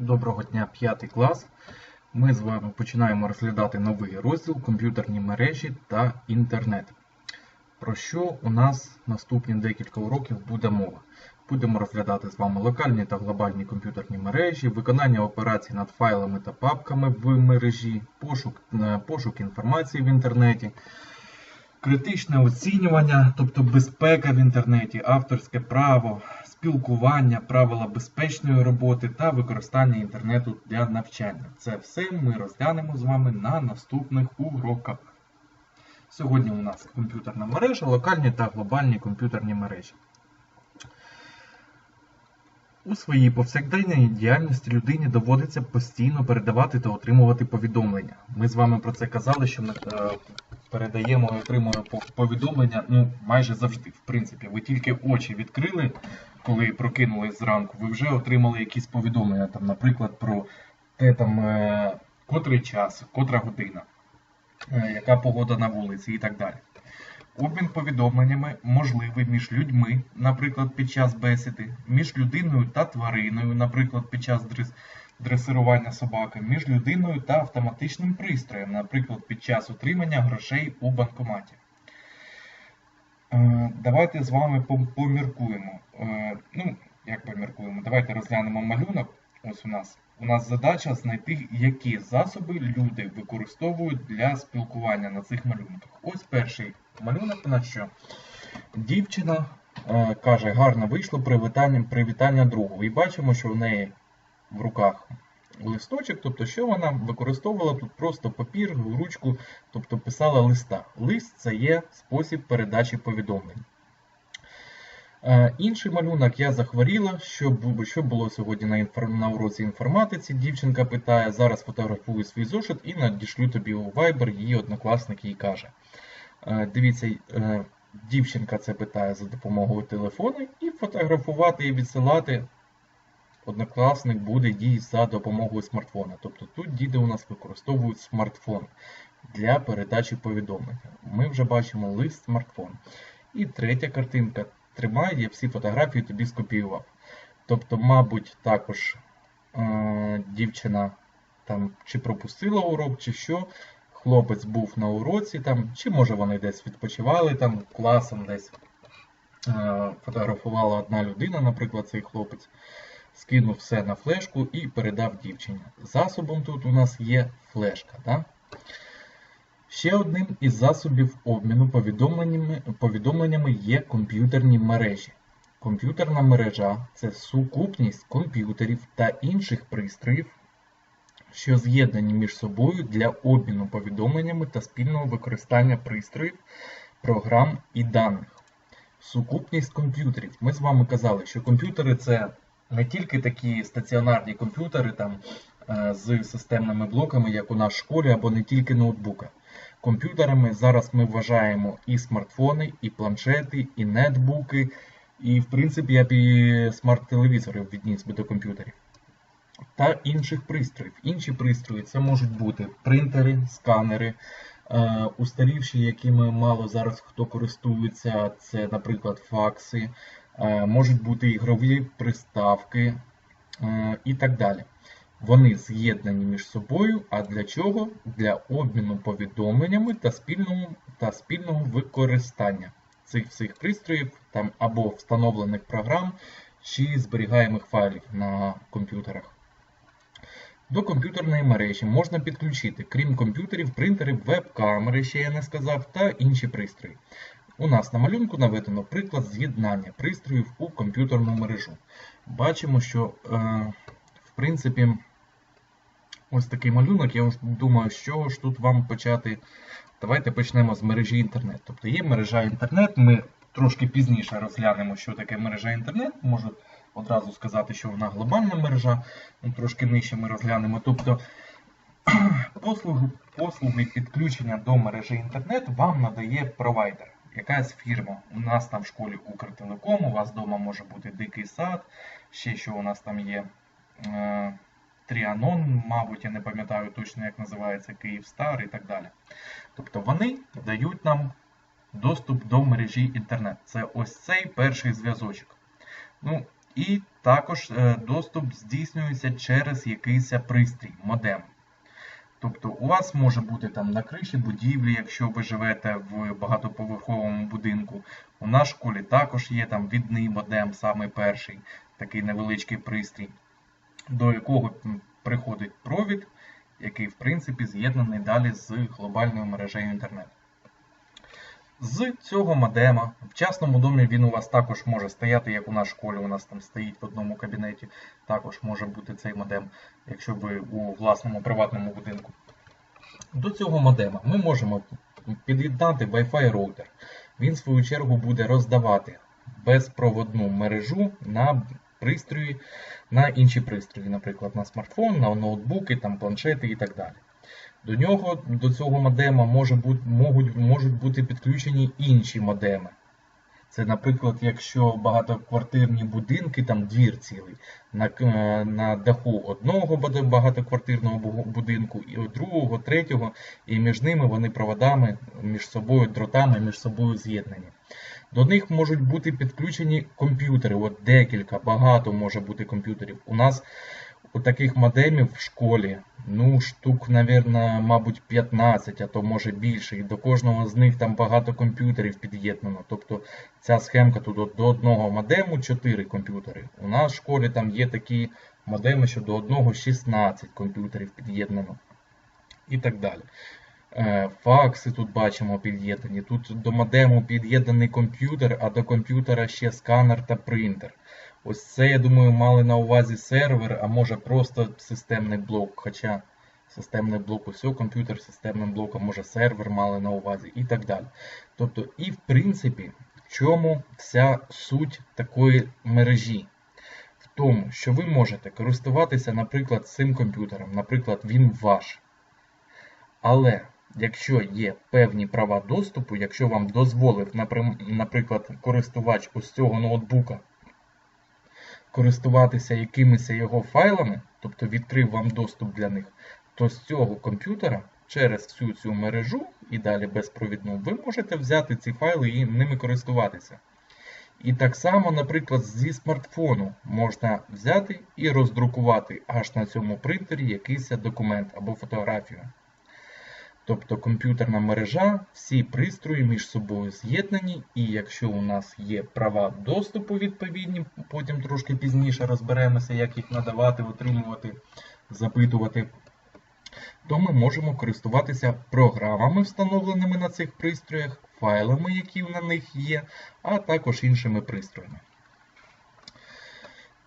Доброго дня, 5 клас. Ми з вами починаємо розглядати новий розділ комп'ютерні мережі та інтернет. Про що у нас наступні декілька уроків буде мова? Будемо розглядати з вами локальні та глобальні комп'ютерні мережі, виконання операцій над файлами та папками в мережі, пошук, е, пошук інформації в інтернеті, критичне оцінювання, тобто безпека в інтернеті, авторське право, спілкування, правила безпечної роботи та використання інтернету для навчання. Це все ми розглянемо з вами на наступних уроках. Сьогодні у нас комп'ютерна мережа, локальні та глобальні комп'ютерні мережі. У своїй повсякденній діяльності людині доводиться постійно передавати та отримувати повідомлення. Ми з вами про це казали, що ми е, передаємо і отримуємо повідомлення ну, майже завжди. В принципі, ви тільки очі відкрили, коли прокинулись зранку, ви вже отримали якісь повідомлення, там, наприклад, про те, там, е, котрий час, котра година, е, яка погода на вулиці і так далі. Обмін повідомленнями можливий між людьми, наприклад, під час бесіди, між людиною та твариною, наприклад, під час дрес- дресирування собаки, між людиною та автоматичним пристроєм, наприклад, під час отримання грошей у банкоматі. Е, Давайте з вами поміркуємо. Е, Ну, як поміркуємо? Давайте розглянемо малюнок. Ось у нас. У нас задача знайти, які засоби люди використовують для спілкування на цих малюнках. Ось перший малюнок у нас що. Дівчина е, каже, гарно вийшло привітання, привітання другу. І бачимо, що в неї в руках листочок, тобто, що вона використовувала тут просто папір, ручку, тобто писала листа. Лист це є спосіб передачі повідомлень. Е, інший малюнок я захворіла. Що, що було сьогодні на, інфор... на уроці інформатиці? Дівчинка питає, зараз фотографую свій зошит і надішлю тобі у Viber, її однокласник їй каже. Е, дивіться, е, дівчинка це питає за допомогою телефону, і фотографувати і відсилати однокласник буде їй за допомогою смартфона. Тобто тут діти у нас використовують смартфон для передачі повідомлення. Ми вже бачимо лист смартфон. І третя картинка. Тримай, я всі фотографії тобі скопіював. Тобто, мабуть, також е, дівчина там чи пропустила урок, чи що. Хлопець був на уроці, там, чи може вони десь відпочивали там класом десь. Е, фотографувала одна людина, наприклад, цей хлопець, скинув все на флешку і передав дівчині. Засобом тут у нас є флешка. Да? Ще одним із засобів обміну повідомленнями, повідомленнями є комп'ютерні мережі. Комп'ютерна мережа це сукупність комп'ютерів та інших пристроїв, що з'єднані між собою для обміну повідомленнями та спільного використання пристроїв, програм і даних. Сукупність комп'ютерів. Ми з вами казали, що комп'ютери це не тільки такі стаціонарні комп'ютери там, е, з системними блоками, як у нас в школі, або не тільки ноутбука. Комп'ютерами зараз ми вважаємо і смартфони, і планшети, і нетбуки, і, в принципі, я б і смарт-телевізори відніс би до комп'ютерів. Та інших пристроїв. Інші пристрої це можуть бути принтери, сканери, е, устарівші, якими мало зараз хто користується, це, наприклад, факси, е, можуть бути ігрові приставки е, і так далі. Вони з'єднані між собою. А для чого? Для обміну повідомленнями та спільного, та спільного використання цих всіх пристроїв там або встановлених програм чи зберігаємих файлів на комп'ютерах. До комп'ютерної мережі можна підключити, крім комп'ютерів, принтери, веб-камери, ще я не сказав, та інші пристрої. У нас на малюнку наведено приклад з'єднання пристроїв у комп'ютерну мережу. Бачимо, що, е, в принципі, ось такий малюнок. Я думаю, чого ж тут вам почати. Давайте почнемо з мережі інтернет. Тобто є мережа інтернет. Ми трошки пізніше розглянемо, що таке мережа інтернет. Можу одразу сказати, що вона глобальна мережа. Ну, Трошки нижче ми розглянемо. Тобто послуги, послуги підключення до мережі інтернет вам надає провайдер. Якась фірма. У нас там в школі Укртелеком, у вас вдома може бути Дикий сад, ще що у нас там є. Тріанон, мабуть, я не пам'ятаю точно, як називається Київстар і так далі. Тобто вони дають нам доступ до мережі інтернет. Це ось цей перший зв'язочок. Ну, і також е, доступ здійснюється через якийсь пристрій, модем. Тобто у вас може бути там на криші будівлі, якщо ви живете в багатоповерховому будинку. У нас в школі також є там відний модем, саме перший, такий невеличкий пристрій, до якого приходить провід, який в принципі з'єднаний далі з глобальною мережею інтернет. З цього модема в частному домі він у вас також може стояти, як у нас в школі, у нас там стоїть в одному кабінеті. Також може бути цей модем, якщо ви у власному приватному будинку. До цього модема ми можемо під'єднати Wi-Fi роутер. Він, в свою чергу, буде роздавати безпроводну мережу на пристрої, на інші пристрої, наприклад, на смартфон, на ноутбуки, там, планшети і так далі. До нього, до цього модема може бути, можуть, можуть бути підключені інші модеми. Це, наприклад, якщо багатоквартирні будинки, там двір цілий, на, е, на даху одного багатоквартирного будинку, і другого, третього, і між ними вони проводами, між собою, дротами, між собою з'єднані. До них можуть бути підключені комп'ютери, от декілька, багато може бути комп'ютерів. У нас у таких модемів в школі, ну, штук, навірно, мабуть, 15, а то може більше. І до кожного з них там багато комп'ютерів під'єднано. Тобто ця схемка тут до одного модему 4 комп'ютери. У нас в школі там є такі модеми, що до одного 16 комп'ютерів під'єднано. І так далі. Е, Факси тут бачимо під'єднані. Тут до модему під'єднаний комп'ютер, а до комп'ютера ще сканер та принтер. Ось це, я думаю, мали на увазі сервер, а може просто системний блок. Хоча системний блок усього, комп'ютер системним блоком, може сервер мали на увазі і так далі. Тобто, і в принципі, в чому вся суть такої мережі? В тому, що ви можете користуватися, наприклад, цим комп'ютером, наприклад, він ваш. Але якщо є певні права доступу, якщо вам дозволив, наприклад, користувач ось цього ноутбука користуватися якимись його файлами, тобто відкрив вам доступ для них, то з цього комп'ютера через всю цю мережу і далі безпровідну, ви можете взяти ці файли і ними користуватися. І так само, наприклад, зі смартфону можна взяти і роздрукувати аж на цьому принтері якийсь документ або фотографію. Тобто комп'ютерна мережа, всі пристрої між собою з'єднані, і якщо у нас є права доступу відповідні, потім трошки пізніше розберемося, як їх надавати, отримувати, запитувати, то ми можемо користуватися програмами, встановленими на цих пристроях, файлами, які на них є, а також іншими пристроями.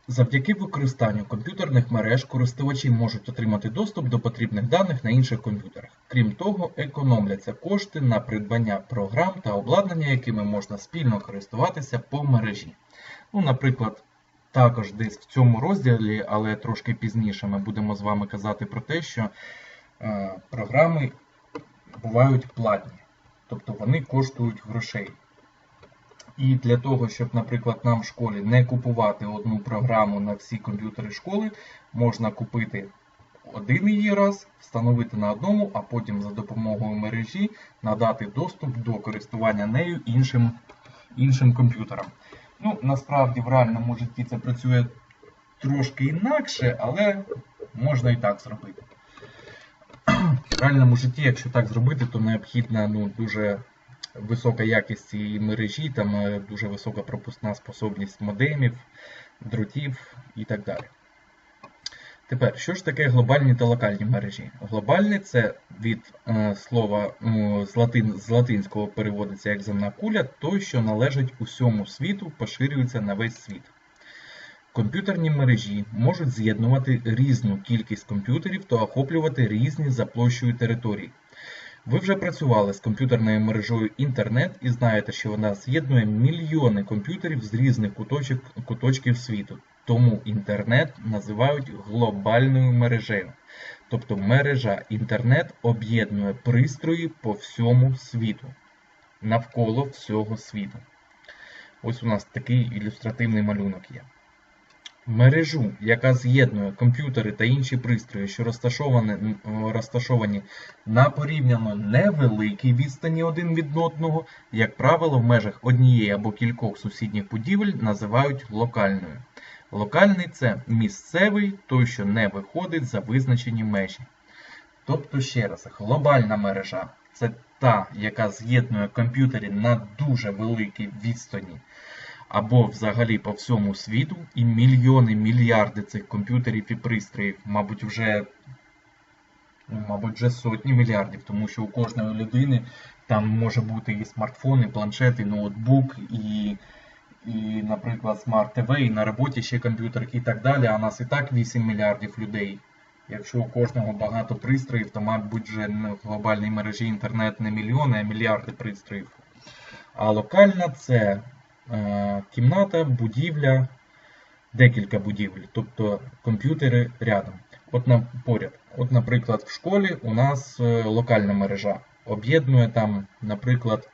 Завдяки використанню комп'ютерних мереж користувачі можуть отримати доступ до потрібних даних на інших комп'ютерах. Крім того, економляться кошти на придбання програм та обладнання, якими можна спільно користуватися по мережі. Ну, наприклад, також десь в цьому розділі, але трошки пізніше ми будемо з вами казати про те, що е, програми бувають платні, тобто вони коштують грошей. І для того, щоб, наприклад, нам в школі не купувати одну програму на всі комп'ютери школи, можна купити один її раз, встановити на одному, а потім за допомогою мережі надати доступ до користування нею іншим, іншим комп'ютерам. Ну, насправді в реальному житті це працює трошки інакше, але можна і так зробити. В реальному житті, якщо так зробити, то необхідна ну, дуже висока якість цієї мережі, там е, дуже висока пропускна способність модемів, дротів і так далі. Тепер, що ж таке глобальні та локальні мережі? Глобальні це від е, слова з, латин, з латинського переводиться як земна куля, той, що належить усьому світу, поширюється на весь світ. Комп'ютерні мережі можуть з'єднувати різну кількість комп'ютерів та охоплювати різні за площею території. Ви вже працювали з комп'ютерною мережею інтернет і знаєте, що вона з'єднує мільйони комп'ютерів з різних куточок, куточків світу. Тому інтернет називають глобальною мережею. Тобто мережа інтернет об'єднує пристрої по всьому світу, навколо всього світу. Ось у нас такий ілюстративний малюнок є. Мережу, яка з'єднує комп'ютери та інші пристрої, що розташовані, розташовані на порівняно невеликій відстані один від одного, як правило, в межах однієї або кількох сусідніх будівель називають локальною. Локальний це місцевий, той, що не виходить за визначені межі. Тобто, ще раз, глобальна мережа це та, яка з'єднує комп'ютери на дуже великій відстані або взагалі по всьому світу, і мільйони, мільярди цих комп'ютерів і пристроїв, мабуть, вже ну, мабуть, вже сотні мільярдів, тому що у кожної людини там може бути і смартфон, і планшет, і ноутбук, і, і наприклад, смарт ТВ, і на роботі ще комп'ютер і так далі. А нас і так 8 мільярдів людей. Якщо у кожного багато пристроїв, то, мабуть, вже в глобальній мережі інтернет не мільйони, а мільярди пристроїв. А локальна це кімната, будівля, декілька будівель, тобто комп'ютери рядом. От на поряд. От, наприклад, в школі у нас е, локальна мережа. Об'єднує там, наприклад,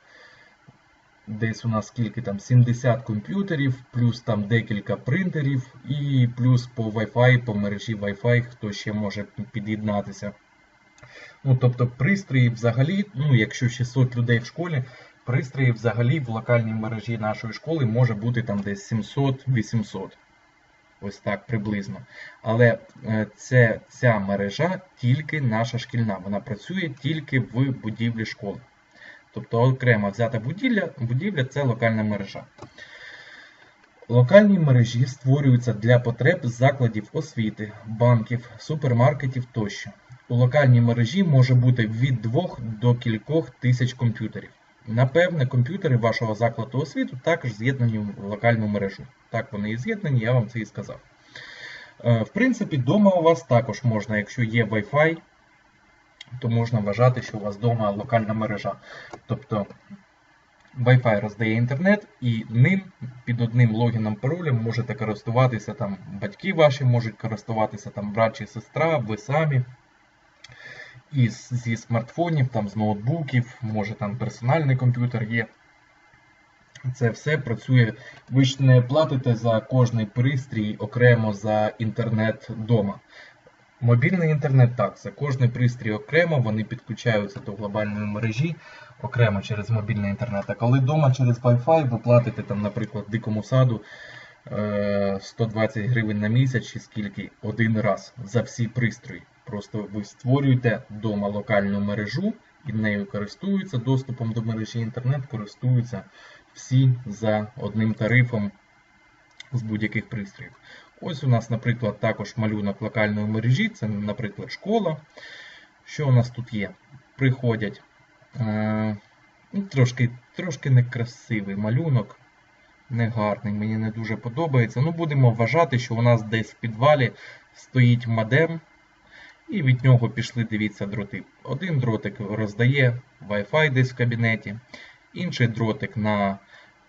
десь у нас скільки там 70 комп'ютерів, плюс там декілька принтерів, і плюс по Wi-Fi, по мережі Wi-Fi, хто ще може під'єднатися. Ну, Тобто пристрої взагалі, ну, якщо 600 людей в школі, пристрої взагалі в локальній мережі нашої школи може бути там десь 700-800. Ось так приблизно. Але е, це, ця мережа тільки наша шкільна. Вона працює тільки в будівлі школи. Тобто окремо взята будівля, будівля це локальна мережа. Локальні мережі створюються для потреб закладів освіти, банків, супермаркетів тощо. У локальній мережі може бути від 2 до кількох тисяч комп'ютерів. Напевне, комп'ютери вашого закладу освіту також з'єднані в локальну мережу. Так, вони і з'єднані, я вам це і сказав. Е, в принципі, вдома у вас також можна, якщо є Wi-Fi, то можна вважати, що у вас вдома локальна мережа. Тобто Wi-Fi роздає інтернет, і ним під одним логіном паролем можете користуватися там, батьки ваші можуть користуватися, там брат чи сестра, ви самі. І зі смартфонів, там, з ноутбуків, може там персональний комп'ютер є. Це все працює. Ви ж не платите за кожний пристрій окремо за інтернет вдома. Мобільний інтернет так, за кожний пристрій окремо, вони підключаються до глобальної мережі окремо через мобільний інтернет. А коли вдома через Wi-Fi ви платите, там, наприклад, дикому саду 120 е, гривень на місяць чи скільки один раз за всі пристрої. Просто ви створюєте вдома локальну мережу і нею користуються доступом до мережі інтернет, користуються всі за одним тарифом з будь-яких пристроїв. Ось у нас, наприклад, також малюнок локальної мережі, це, наприклад, школа. Що у нас тут є? Приходять е, ну, трошки трошки некрасивий малюнок, негарний, мені не дуже подобається. Ну, Будемо вважати, що у нас десь в підвалі стоїть модем, і від нього пішли, дивіться, дроти. Один дротик роздає Wi-Fi десь в кабінеті, інший дротик на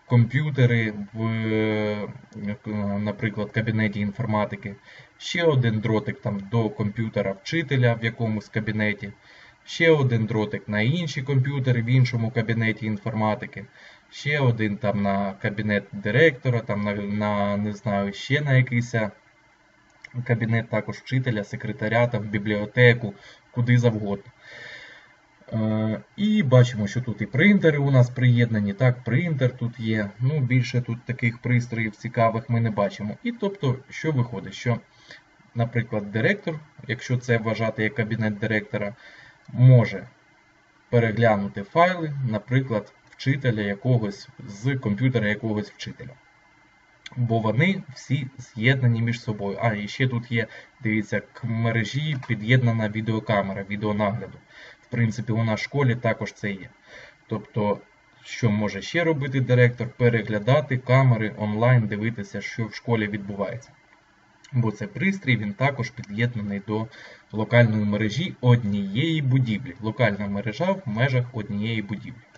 комп'ютери в, наприклад, кабінеті інформатики, ще один дротик там до комп'ютера вчителя в якомусь кабінеті, ще один дротик на інші комп'ютери в іншому кабінеті інформатики, ще один там на кабінет директора, там на, на не знаю, ще на якийсь кабінет також вчителя, секретаря, там, бібліотеку, куди завгодно. Е, і бачимо, що тут і принтери у нас приєднані. Так, принтер тут є. Ну, Більше тут таких пристроїв цікавих ми не бачимо. І тобто, що виходить? Що, наприклад, директор, якщо це вважати як кабінет директора, може переглянути файли, наприклад, вчителя якогось з комп'ютера якогось вчителя. Бо вони всі з'єднані між собою. А, і ще тут є, дивіться, к мережі під'єднана відеокамера, відеонагляду. В принципі, у нас в школі також це є. Тобто, що може ще робити директор? Переглядати камери онлайн, дивитися, що в школі відбувається. Бо це пристрій, він також під'єднаний до локальної мережі однієї будівлі. Локальна мережа в межах однієї будівлі.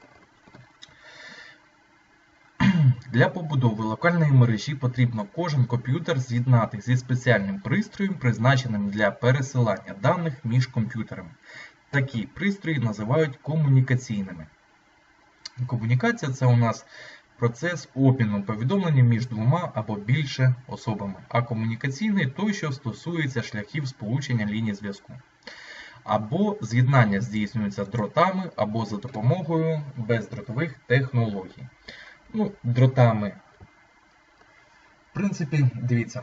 Для побудови локальної мережі потрібно кожен комп'ютер з'єднати зі спеціальним пристроєм, призначеним для пересилання даних між комп'ютерами. Такі пристрої називають комунікаційними. Комунікація це у нас процес обміну повідомлення між двома або більше особами, а комунікаційний той, що стосується шляхів сполучення ліній зв'язку. Або з'єднання здійснюється дротами або за допомогою бездротових технологій. Ну, Дротами В принципі, дивіться,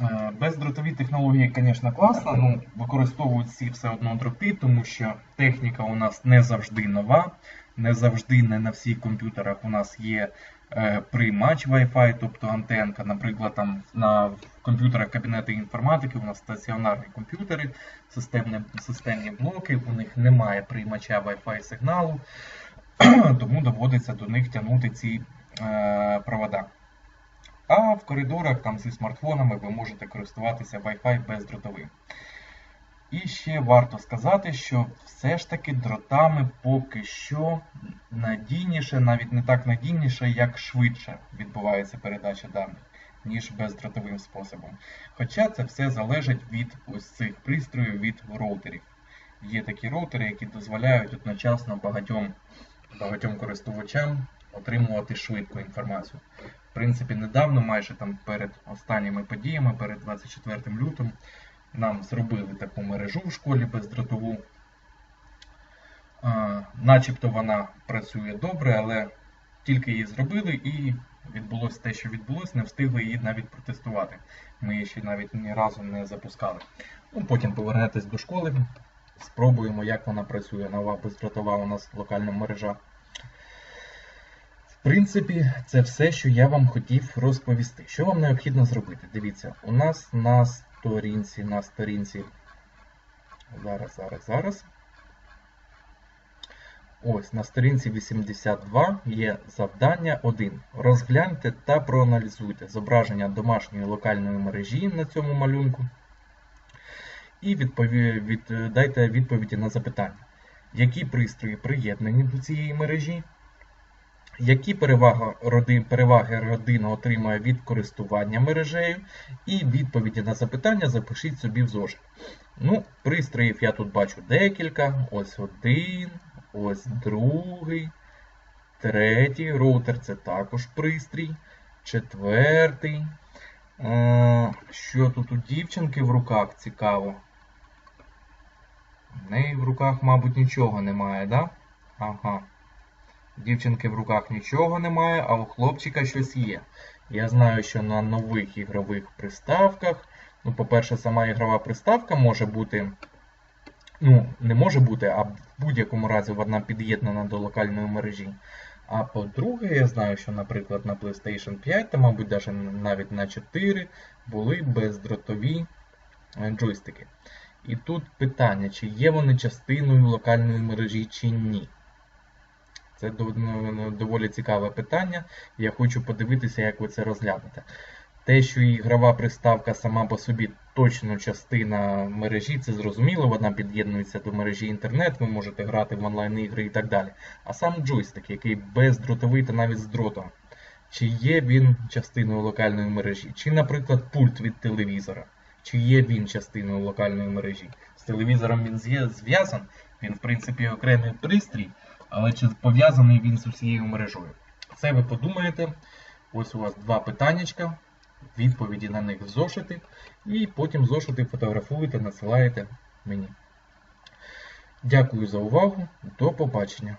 е, бездротові технології, звісно, класно, ну використовують всі все одно дроти, тому що техніка у нас не завжди нова, не завжди не на всіх комп'ютерах у нас є е, приймач Wi-Fi, тобто антенка. Наприклад, там на комп'ютерах кабінету інформатики у нас стаціонарні комп'ютери, системні, системні блоки, у них немає приймача Wi-Fi сигналу, тому доводиться до них тягнути ці провода. А в коридорах там зі смартфонами ви можете користуватися Wi-Fi бездротовим. І ще варто сказати, що все ж таки дротами поки що надійніше, навіть не так надійніше, як швидше відбувається передача даних, ніж бездротовим способом. Хоча це все залежить від ось цих пристроїв, від роутерів. Є такі роутери, які дозволяють одночасно багатьом, багатьом користувачам отримувати швидку інформацію. В принципі, недавно, майже там перед останніми подіями, перед 24 лютим, нам зробили таку мережу в школі бездротову. Начебто вона працює добре, але тільки її зробили і відбулося те, що відбулося, не встигли її навіть протестувати. Ми її ще навіть ні разу не запускали. Ну, Потім повернетесь до школи, спробуємо, як вона працює. Нова бездротова у нас локальна мережа. Принципі, це все, що я вам хотів розповісти. Що вам необхідно зробити? Дивіться, у нас на сторінці, на сторінці. Зараз, зараз, зараз. Ось на сторінці 82 є завдання 1. Розгляньте та проаналізуйте зображення домашньої локальної мережі на цьому малюнку. І відпові... від... дайте відповіді на запитання, які пристрої приєднані до цієї мережі, які переваги, роди... переваги родина отримує від користування мережею, і відповіді на запитання запишіть собі в зошит. Ну, Пристроїв я тут бачу декілька. Ось один. Ось другий, третій роутер це також пристрій. Четвертий. Е, Що тут у дівчинки в руках цікаво? В неї в руках, мабуть, нічого немає, да? Ага. Дівчинки в руках нічого немає, а у хлопчика щось є. Я знаю, що на нових ігрових приставках, ну, по-перше, сама ігрова приставка може бути. Ну, не може бути, а в будь-якому разі вона під'єднана до локальної мережі. А по-друге, я знаю, що, наприклад, на PlayStation 5, та, мабуть, навіть навіть на 4 були бездротові джойстики. І тут питання, чи є вони частиною локальної мережі, чи ні. Це доволі цікаве питання. Я хочу подивитися, як ви це розглянете. Те, що ігрова приставка сама по собі точно частина мережі, це зрозуміло, вона під'єднується до мережі інтернет, ви можете грати в онлайн-ігри і так далі. А сам джойстик, який бездротовий та навіть з дротом, чи є він частиною локальної мережі, чи, наприклад, пульт від телевізора, чи є він частиною локальної мережі. З телевізором він зв'язан, він, в принципі, окремий пристрій, але чи пов'язаний він з усією мережою? Це ви подумаєте. Ось у вас два питаннячка відповіді на них в зошити, і потім зошити фотографуєте, надсилаєте мені. Дякую за увагу, до побачення!